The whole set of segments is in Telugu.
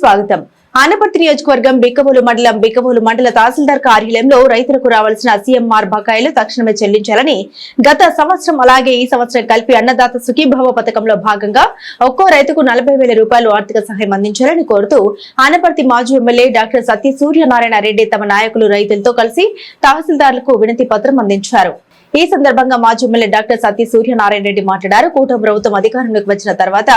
స్వాగతం. ఆనపర్తి నియోజకవర్గం బిక్కవోలు మండలం బిక్కవోలు మండల తహసీల్దార్ కార్యాలయంలో రైతులకు రావాల్సిన సీఎంఆర్ బకాయిలు తక్షణమే చెల్లించాలని గత సంవత్సరం అలాగే ఈ సంవత్సరం కలిపి అన్నదాత సుఖీభావ పథకంలో భాగంగా ఒక్కో రైతుకు నలభై వేల రూపాయలు ఆర్థిక సహాయం అందించాలని కోరుతూ ఆనపర్తి మాజీ ఎమ్మెల్యే డాక్టర్ సత్య సూర్యనారాయణ రెడ్డి తమ నాయకులు రైతులతో కలిసి తహసీల్దార్లకు వినతి పత్రం అందించారు. ఈ సందర్భంగా మాజీ ఎమ్మెల్యే డాక్టర్ సతీ సూర్యనారాయణ రెడ్డి మాట్లాడారు. కూటమి ప్రభుత్వం అధికారంలోకి వచ్చిన తర్వాత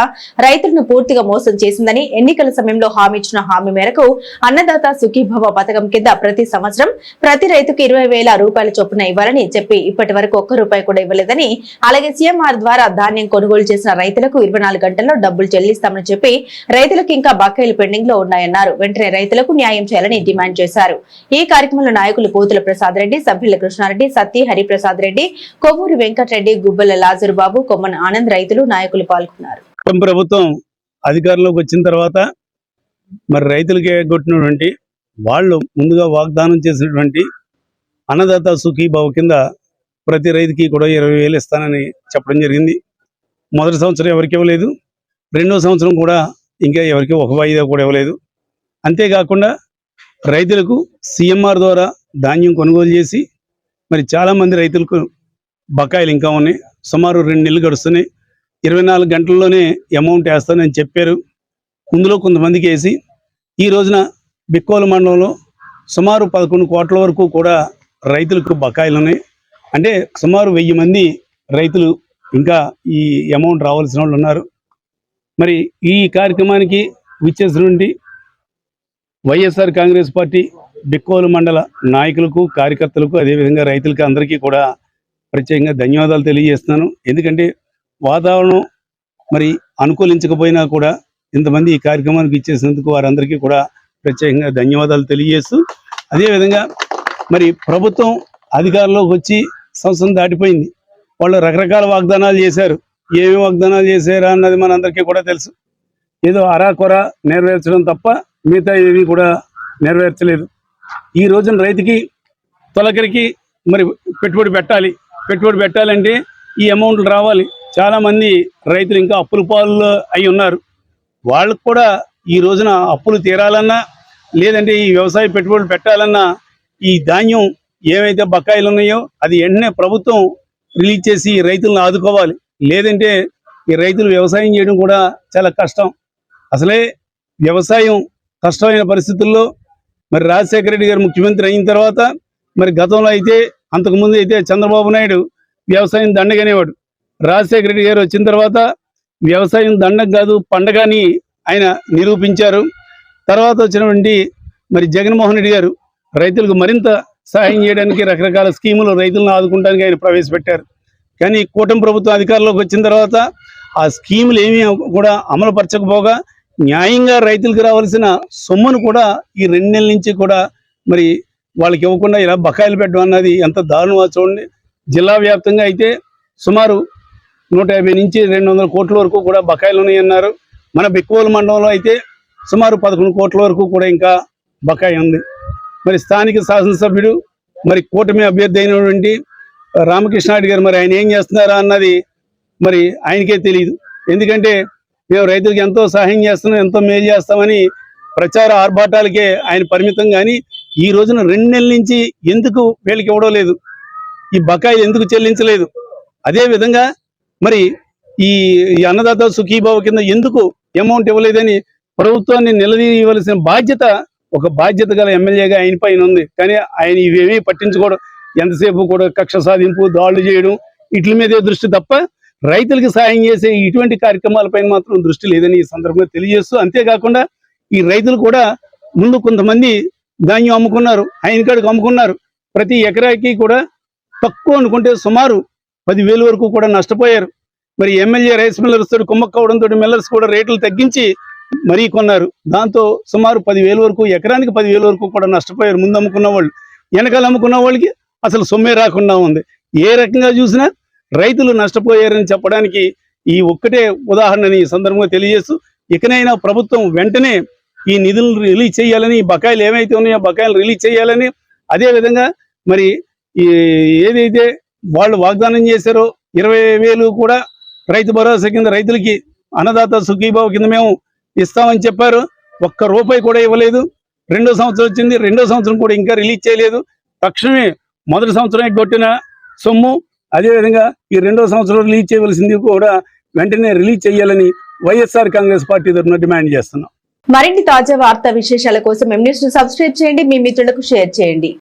రైతులను పూర్తిగా మోసం చేసిందని ఎన్నికల సమయంలో హామీ ఇచ్చిన హామీ మేరకు అన్నదాత సుఖీభవ పథకం కింద ప్రతి సంవత్సరం ప్రతి రైతుకు ఇరవై వేల రూపాయల చొప్పున ఇవ్వాలని చెప్పి ఇప్పటి వరకు ఒక్క రూపాయి కూడా ఇవ్వలేదని అలాగే సీఎంఆర్ ద్వారా ధాన్యం కొనుగోలు చేసిన రైతులకు ఇరవై నాలుగు గంటల్లో డబ్బులు చెల్లిస్తామని చెప్పి రైతులకు ఇంకా బకాయిలు పెండింగ్లో ఉన్నాయన్నారు. వెంటనే రైతులకు న్యాయం చేయాలని డిమాండ్ చేశారు. ఈ కార్యక్రమంలో నాయకులు పోతుల ప్రసాద్ రెడ్డి సభ్యుల కృష్ణారెడ్డి సత్తి హరిప్రసాద్ రెడ్డి కొవ్వూరు వెంకటరెడ్డి గుబ్బల లాజరుబాబు కొమ్మన ఆనంద్ రైతులు నాయకులు పాల్గొన్నారు. ప్రభుత్వం అధికారంలోకి వచ్చిన తర్వాత మరి రైతులకి కొట్టినటువంటి వాళ్ళు ముందుగా వాగ్దానం చేసినటువంటి అన్నదాత సుఖీభావ కింద ప్రతి రైతుకి కూడా ఇరవై వేలు ఇస్తానని చెప్పడం జరిగింది. మొదటి సంవత్సరం ఎవరికి ఇవ్వలేదు రెండో సంవత్సరం కూడా ఇంకా ఎవరికి ఒక వాయిదా కూడా ఇవ్వలేదు. అంతేకాకుండా రైతులకు సీఎంఆర్ ద్వారా ధాన్యం కొనుగోలు చేసి మరి చాలామంది రైతులకు బకాయిలు ఇంకా ఉన్నాయి. సుమారు రెండు నెలలు గడుస్తున్నాయి. ఇరవై నాలుగు గంటల్లోనే అమౌంట్ వేస్తానని చెప్పారు. ముందులో కొంతమందికి వేసి ఈ రోజున బిక్కోల మండలంలో సుమారు పదకొండు కోట్ల వరకు కూడా రైతులకు బకాయిలు ఉన్నాయి. అంటే సుమారు వెయ్యి మంది రైతులు ఇంకా ఈ అమౌంట్ రావాల్సిన వాళ్ళు ఉన్నారు. మరి ఈ కార్యక్రమానికి విచ్చేసినటువంటి వైఎస్ఆర్ కాంగ్రెస్ పార్టీ బిక్కోలు మండల నాయకులకు కార్యకర్తలకు అదేవిధంగా రైతులకు అందరికీ కూడా ప్రత్యేకంగా ధన్యవాదాలు తెలియజేస్తున్నాను. ఎందుకంటే వాతావరణం మరి అనుకూలించకపోయినా కూడా ఇంతమంది ఈ కార్యక్రమానికి ఇచ్చేసినందుకు వారందరికీ కూడా ప్రత్యేకంగా ధన్యవాదాలు తెలియజేస్తూ అదేవిధంగా మరి ప్రభుత్వం అధికారంలోకి వచ్చి సంవత్సరం దాటిపోయింది. వాళ్ళు రకరకాల వాగ్దానాలు చేశారు. ఏమి వాగ్దానాలు చేశారా అన్నది మనందరికీ కూడా తెలుసు. ఏదో అరాకొర నెరవేర్చడం తప్ప మిగతా ఏవి కూడా నెరవేర్చలేదు. ఈ రోజున రైతుకి తొలకరికి మరి పెట్టుబడి పెట్టాలి. పెట్టుబడి పెట్టాలంటే ఈ అమౌంట్లు రావాలి. చాలా మంది రైతులు ఇంకా అప్పుల పాలు అయి ఉన్నారు. వాళ్ళకు కూడా ఈ రోజున అప్పులు తీరాలన్నా లేదంటే ఈ వ్యవసాయ పెట్టుబడులు పెట్టాలన్నా ఈ ధాన్యం ఏవైతే బకాయిలు ఉన్నాయో అది వెంటనే ప్రభుత్వం రిలీజ్ చేసి రైతులను ఆదుకోవాలి. లేదంటే ఈ రైతులు వ్యవసాయం చేయడం కూడా చాలా కష్టం. అసలే వ్యవసాయం కష్టమైన పరిస్థితుల్లో మరి రాజశేఖర రెడ్డి గారు ముఖ్యమంత్రి అయిన తర్వాత మరి గతంలో అయితే అంతకుముందు అయితే చంద్రబాబు నాయుడు వ్యవసాయం దండగనేవాడు. రాజశేఖర రెడ్డి గారు వచ్చిన తర్వాత వ్యవసాయం దండగ కాదు పండగ అని ఆయన నిరూపించారు. తర్వాత వచ్చినటువంటి మరి జగన్మోహన్ రెడ్డి గారు రైతులకు మరింత సహాయం చేయడానికి రకరకాల స్కీములు రైతులను ఆదుకుంటానికి ఆయన ప్రవేశపెట్టారు. కానీ కూటమి ప్రభుత్వం అధికారంలోకి వచ్చిన తర్వాత ఆ స్కీములు ఏమీ కూడా అమలుపరచకపోగా న్యాయంగా రైతులకు రావాల్సిన సొమ్మును కూడా ఈ రెండు నెలల నుంచి కూడా మరి వాళ్ళకి ఇవ్వకుండా ఇలా బకాయిలు పెట్టడం అన్నది ఎంత దారుణమో చూడండి. జిల్లా వ్యాప్తంగా అయితే సుమారు నూట యాభై నుంచి రెండు వందల కోట్ల వరకు కూడా బకాయిలు ఉన్నాయన్నారు. మన బిక్కువల మండలంలో అయితే సుమారు పదకొండు కోట్ల వరకు కూడా ఇంకా బకాయి ఉంది. మరి స్థానిక శాసనసభ్యుడు మరి కూటమి అభ్యర్థి అయినటువంటి రామకృష్ణారెడ్డి గారు మరి ఆయన ఏం చేస్తున్నారా అన్నది మరి ఆయనకే తెలియదు ఎందుకంటే మేము రైతులకు ఎంతో సహాయం చేస్తున్నాం ఎంతో మేలు చేస్తామని ప్రచార ఆర్భాటాలకే ఆయన పరిమితం కానీ ఈ రోజున రెండు నెలల నుంచి ఎందుకు వీళ్ళకి ఇవ్వడం లేదు? ఈ బకాయి ఎందుకు చెల్లించలేదు? అదే విధంగా మరి ఈ ఈ అన్నదాత సుఖీభావ కింద ఎందుకు అమౌంట్ ఇవ్వలేదని ప్రభుత్వాన్ని నిలదీయవలసిన బాధ్యత ఒక బాధ్యత గల ఎమ్మెల్యేగా ఆయన పైన ఉంది. కానీ ఆయన ఇవేమీ పట్టించుకోవడం ఎంతసేపు కూడా కక్ష సాధింపు దాడులు చేయడం వీటి మీదే దృష్టి తప్ప రైతులకు సాయం చేసే ఇటువంటి కార్యక్రమాలపైన మాత్రం దృష్టి లేదని ఈ సందర్భంగా తెలియజేస్తూ అంతేకాకుండా ఈ రైతులు కూడా ముందు కొంతమంది ధాన్యం అమ్ముకున్నారు ఆయన కాడికి అమ్ముకున్నారు. ప్రతి ఎకరాకి కూడా తక్కువ అనుకుంటే సుమారు పదివేలు వరకు కూడా నష్టపోయారు. మరి ఎమ్మెల్యే రైస్ మిల్లర్స్ తోటి కుమ్మక్కవడంతో మిల్లర్స్ కూడా రేట్లు తగ్గించి మరీ కొన్నారు. దాంతో సుమారు పదివేలు వరకు ఎకరానికి పదివేల వరకు కూడా నష్టపోయారు ముందు అమ్ముకున్న వాళ్ళు. వెనకాల అమ్ముకున్న వాళ్ళకి అసలు సొమ్మే రాకుండా ఉంది. ఏ రకంగా చూసినా రైతులు నష్టపోయారని చెప్పడానికి ఈ ఒక్కటే ఉదాహరణని ఈ సందర్భంగా తెలియజేస్తూ ఇకనైనా ప్రభుత్వం వెంటనే ఈ నిధులను రిలీజ్ చేయాలని ఈ బకాయిలు ఏమైతే ఉన్నాయో బకాయిలు రిలీజ్ చేయాలని అదే విధంగా మరి ఈ ఏదైతే వాళ్ళు వాగ్దానం చేశారో ఇరవై వేలు కూడా రైతు భరోసా కింద రైతులకి అన్నదాత సుఖీభావ కింద మేము ఇస్తామని చెప్పారు. ఒక్క రూపాయి కూడా ఇవ్వలేదు. రెండో సంవత్సరం వచ్చింది. రెండో సంవత్సరం కూడా ఇంకా రిలీజ్ చేయలేదు. తక్షణమే మొదటి సంవత్సరం కొట్టిన సొమ్ము. అదేవిధంగా ఈ రెండో సంవత్సరం రిలీజ్ చేయవలసింది కూడా వెంటనే రిలీజ్ చేయాలని వైఎస్ఆర్ కాంగ్రెస్ పార్టీ తరఫున డిమాండ్ చేస్తున్నాం. మరిన్ని తాజా వార్తా విశేషాల కోసం ఎం సబ్స్క్రైబ్ చేయండి. మీ మిత్రులకు షేర్ చేయండి.